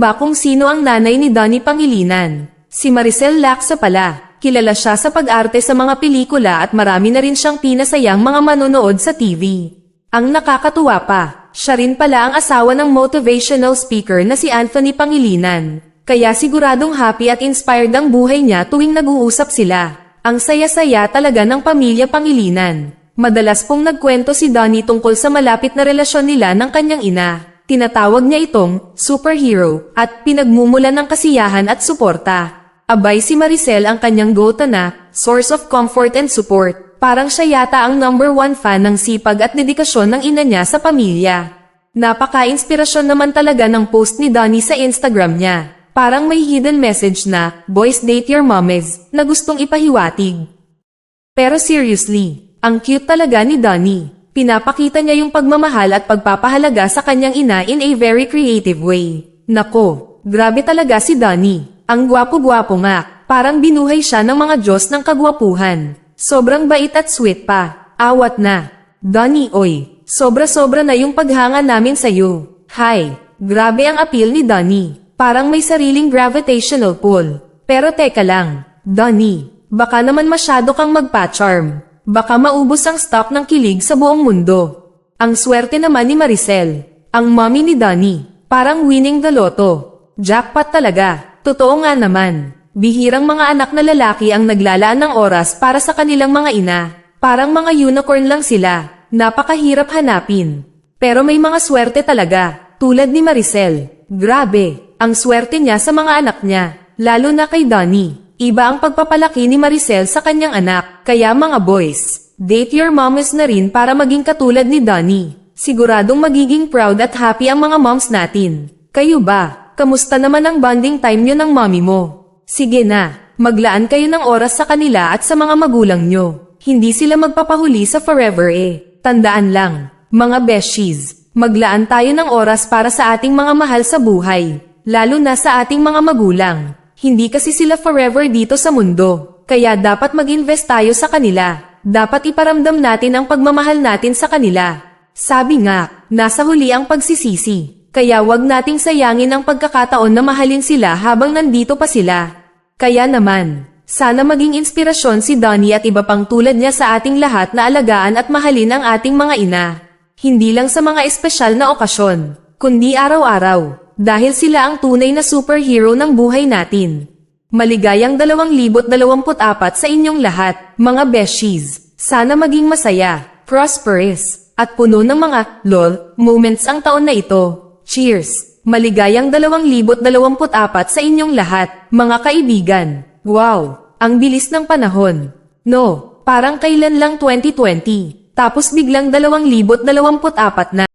ba kung sino ang nanay ni Donnie Pangilinan? Si Maricel Lacsa pala. Kilala siya sa pag-arte sa mga pelikula at marami na rin siyang pinasayang mga manonood sa TV. Ang nakakatuwa pa, siya rin pala ang asawa ng motivational speaker na si Anthony Pangilinan. Kaya siguradong happy at inspired ang buhay niya tuwing nag-uusap sila. Ang saya-saya talaga ng pamilya Pangilinan. Madalas pong nagkwento si Donnie tungkol sa malapit na relasyon nila ng kanyang ina. Tinatawag niya itong superhero at pinagmumulan ng kasiyahan at suporta. Abay si Maricel ang kanyang gota na source of comfort and support. Parang siya yata ang number one fan ng sipag at dedikasyon ng ina niya sa pamilya. Napaka-inspirasyon naman talaga ng post ni Donnie sa Instagram niya. Parang may hidden message na, boys date your mommies, na gustong ipahiwatig. Pero seriously, ang cute talaga ni Donnie. Pinapakita niya yung pagmamahal at pagpapahalaga sa kanyang ina in a very creative way. Nako, grabe talaga si Donnie. Ang gwapo-gwapo nga, parang binuhay siya ng mga Diyos ng kagwapuhan. Sobrang bait at sweet pa. Awat na. Donnie oy, sobra-sobra na yung paghanga namin sa'yo. Hi, grabe ang appeal ni Donnie. Parang may sariling gravitational pull. Pero teka lang, Donnie, baka naman masyado kang magpa-charm. Baka maubos ang stock ng kilig sa buong mundo. Ang swerte naman ni Maricel, ang mommy ni Donnie, parang winning the lotto. Jackpot talaga. Totoo nga naman. Bihirang mga anak na lalaki ang naglalaan ng oras para sa kanilang mga ina. Parang mga unicorn lang sila. Napakahirap hanapin. Pero may mga swerte talaga, tulad ni Maricel. Grabe, ang swerte niya sa mga anak niya, lalo na kay Donnie. Iba ang pagpapalaki ni Maricel sa kanyang anak, kaya mga boys, date your moms na rin para maging katulad ni Donnie. Siguradong magiging proud at happy ang mga moms natin. Kayo ba? Kamusta naman ang bonding time nyo ng mommy mo? Sige na, maglaan kayo ng oras sa kanila at sa mga magulang nyo. Hindi sila magpapahuli sa forever eh. Tandaan lang, mga beshies, maglaan tayo ng oras para sa ating mga mahal sa buhay. Lalo na sa ating mga magulang. Hindi kasi sila forever dito sa mundo. Kaya dapat mag-invest tayo sa kanila. Dapat iparamdam natin ang pagmamahal natin sa kanila. Sabi nga, nasa huli ang pagsisisi. Kaya wag nating sayangin ang pagkakataon na mahalin sila habang nandito pa sila. Kaya naman, sana maging inspirasyon si Donnie at iba pang tulad niya sa ating lahat na alagaan at mahalin ang ating mga ina. Hindi lang sa mga espesyal na okasyon, kundi araw-araw, dahil sila ang tunay na superhero ng buhay natin. Maligayang 2024 sa inyong lahat, mga beshies. Sana maging masaya, prosperous, at puno ng mga lol moments ang taon na ito. Cheers! Maligayang 2024 sa inyong lahat, mga kaibigan. Wow! Ang bilis ng panahon. No, parang kailan lang 2020, tapos biglang 2024 na.